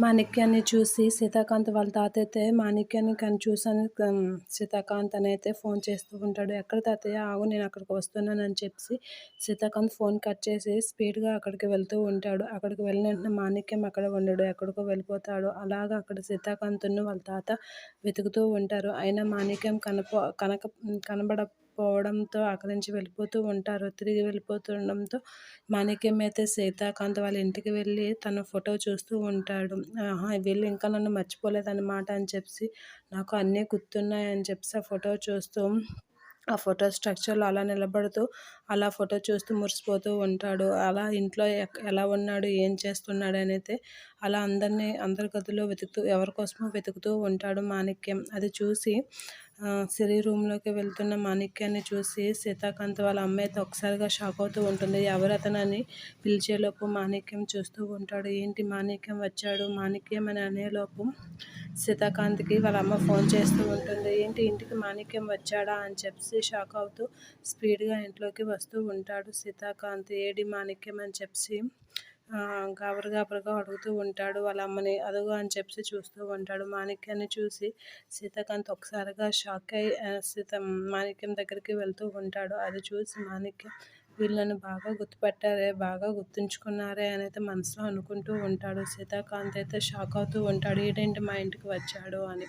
మాణిక్యాన్ని చూసి సీతాకాంత్ వాళ్ళ తాత అయితే మాణిక్యాన్ని కానీ చూసాను సీతాకాంత్ అని అయితే ఫోన్ చేస్తూ ఉంటాడు. ఎక్కడ తాతయ్య? ఆగు నేను అక్కడికి వస్తున్నాను అని చెప్పి సీతాకాంత్ ఫోన్ కట్ చేసి స్పీడ్గా అక్కడికి వెళ్తూ ఉంటాడు. అక్కడికి వెళ్ళిన వెంటనే మాణిక్యం అక్కడ ఉండడు ఎక్కడికో వెళ్ళిపోతాడు. అలాగా అక్కడ సీతాకాంత్ను వాళ్ళ తాత వెతుకుతూ ఉంటారు. అయినా మాణిక్యం కనప కనక కనబడ పోవడంతో అక్కడి నుంచి వెళ్ళిపోతూ ఉంటారు. తిరిగి వెళ్ళిపోతుండడంతో మాణిక్యం అయితే సీతాకాంత్ వాళ్ళ ఇంటికి వెళ్ళి తన ఫోటో చూస్తూ ఉంటాడు. ఆహా వీళ్ళు ఇంకా నన్ను మర్చిపోలేదన్నమాట అని చెప్పి నాకు అన్నీ గుర్తున్నాయని చెప్పి ఆ ఫోటో చూస్తూ ఆ ఫోటో స్ట్రక్చర్లో అలా నిలబడుతూ అలా ఫోటో చూస్తూ మురిసిపోతూ ఉంటాడు. అలా ఇంట్లో ఎలా ఉన్నాడు ఏం చేస్తున్నాడు అనేది అలా అందరినీ అందరి గదిలో వెతుకుతూ ఎవరి కోసమో వెతుకుతూ ఉంటాడు మాణిక్యం. అది చూసి సిరి రూమ్లోకి వెళ్తున్న మాణిక్యాన్ని చూసి సీతాకాంత్ వాళ్ళ అమ్మాయితో ఒకసారిగా షాక్ అవుతూ ఉంటుంది. ఎవరు అతనని? పిలిచేలోపు మాణిక్యం చూస్తూ ఉంటాడు. ఏంటి మాణిక్యం వచ్చాడు? మాణిక్యం అని అనేలోపు సీతాకాంత్కి వాళ్ళ అమ్మ ఫోన్ చేస్తూ ఉంటుంది. ఏంటి ఇంటికి మాణిక్యం వచ్చాడా అని చెప్పి షాక్ అవుతూ స్పీడ్గా ఇంట్లోకి వస్తూ ఉంటాడు సీతాకాంత్. ఏడి మాణిక్యం అని చెప్పి గాబరు గాబరుగా అడుగుతూ ఉంటాడు. వాళ్ళ అమ్మని అదుగు అని చెప్పి చూస్తూ ఉంటాడు. మాణిక్యాన్ని చూసి సీతాకాంత్ ఒకసారిగా షాక్ అయి సీత మాణిక్యం దగ్గరికి వెళ్తూ ఉంటాడు. అది చూసి మాణిక్యం వీళ్ళని బాగా గుర్తుపెట్టారే బాగా గుర్తుంచుకున్నారే అని అయితే మనసులో అనుకుంటూ ఉంటాడు. సీతాకాంత్ అయితే షాక్ అవుతూ ఉంటాడు. ఏంటంటే మా ఇంటికి వచ్చాడు? అని.